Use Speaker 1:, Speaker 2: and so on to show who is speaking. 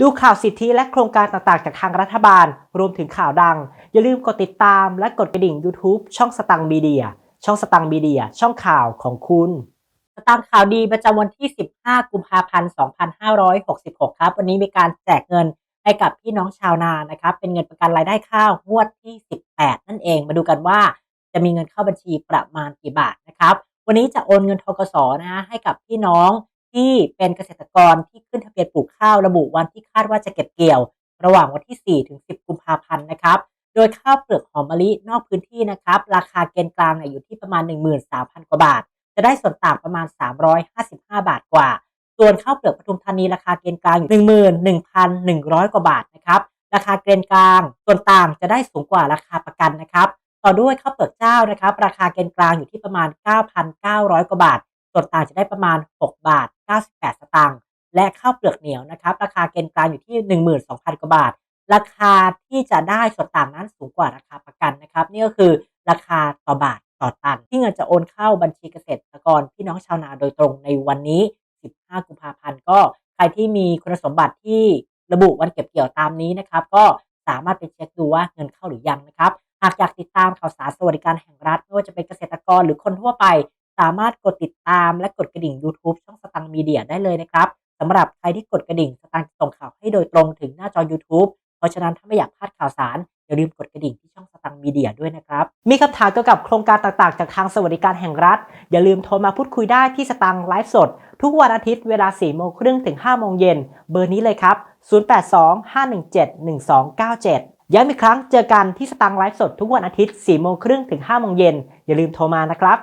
Speaker 1: ดูข่าวสิทธิและโครงการต่างๆ จากทางรัฐบาล รวมถึงข่าวดัง อย่าลืมกดติดตามและกดกระดิ่ง YouTube ช่องสตังมีเดีย ช่องสตังมีเดีย ช่องข่าวของคุณสตางข่าวดีประจำวันที่ 15 กุมภาพันธ์ 2566 ครับ วันนี้มีการแจกเงินให้กับพี่น้องชาวนานะครับ เป็นเงินประกันรายได้ข้าวงวดที่ 18 นั่นเอง มาดูกันว่าจะมีเงินเข้าบัญชีประมาณกี่บาทนะครับ วันนี้จะโอนเงินทกสนะฮะให้กับพี่น้อง ที่เป็นเกษตรกรที่ขึ้นทะเบียนปลูกข้าวระบุวันที่คาดว่าจะเก็บเกี่ยว ระหว่างวันที่ 4 ถึง 10 กุมภาพันธ์นะครับ โดยข้าวเปลือกหอมมะลินอกพื้นที่นะครับ ราคาเกณฑ์กลางเนี่ยอยู่ที่ประมาณ 13,000 กว่าบาท จะได้ส่วนต่างประมาณ 355 บาทกว่า ส่วนข้าวเปลือกปทุมธานีราคาเกณฑ์กลางอยู่11,100 กว่าบาทนะครับ ราคาเกณฑ์กลาง ส่วนต่างจะได้สูงกว่าราคาประกันนะครับ ต่อด้วยข้าวเปลือกเจ้านะครับ ราคาเกณฑ์กลางอยู่ที่ประมาณ 9,900 กว่าบาท ส่วนต่างจะได้ประมาณ 6 บาท 98 สตางค์และข้าวเปลือกเหนียวนะครับ ราคาเกณฑ์กลางอยู่ที่ 12,000 กว่าบาท ราคาที่จะได้ส่วนต่างนั้นสูงกว่าราคาประกันนะครับ นี่ก็คือราคาต่อบาทต่อตัน ที่เงินจะโอนเข้าบัญชีเกษตรกรพี่น้องชาวนาโดยตรงในวันนี้ 15 กุมภาพันธ์ก็ใครที่มีคุณสมบัติที่ระบุวันเก็บเกี่ยวตามนี้นะครับ ก็สามารถไปเช็คดูว่าเงินเข้าหรือยังนะครับ หากอยากติดตามข่าวสารสวัสดิการแห่งรัฐไม่ว่าจะเป็นเกษตรกรหรือคนทั่วไป สามารถกดติดตามและกดกระดิ่ง YouTube ช่องสตังค์มีเดียได้เลยนะครับสำหรับใครที่กดกระดิ่งสตังค์จะส่งข่าวให้โดยตรงถึงหน้าจอ YouTube เพราะฉะนั้นถ้าไม่อยากพลาดข่าวสารอย่าลืมกดกระดิ่งที่ช่องสตังค์มีเดียด้วยนะครับ มีคำถามเกี่ยวกับโครงการต่างๆ จากทางสวัสดิการแห่งรัฐ อย่าลืมโทรมาพูดคุยได้ที่สตังค์ไลฟ์สด ทุกวันอาทิตย์เวลา 4 โมงครึ่งถึง 5 โมงเย็น เบอร์นี้เลยครับ 0825171297 ย้ำอีกครั้งเจอกันที่สตังค์ไลฟ์สดทุกวันอาทิตย์ 4 โมงครึ่งถึง 5 โมงเย็น อย่าลืมโทรมานะครับ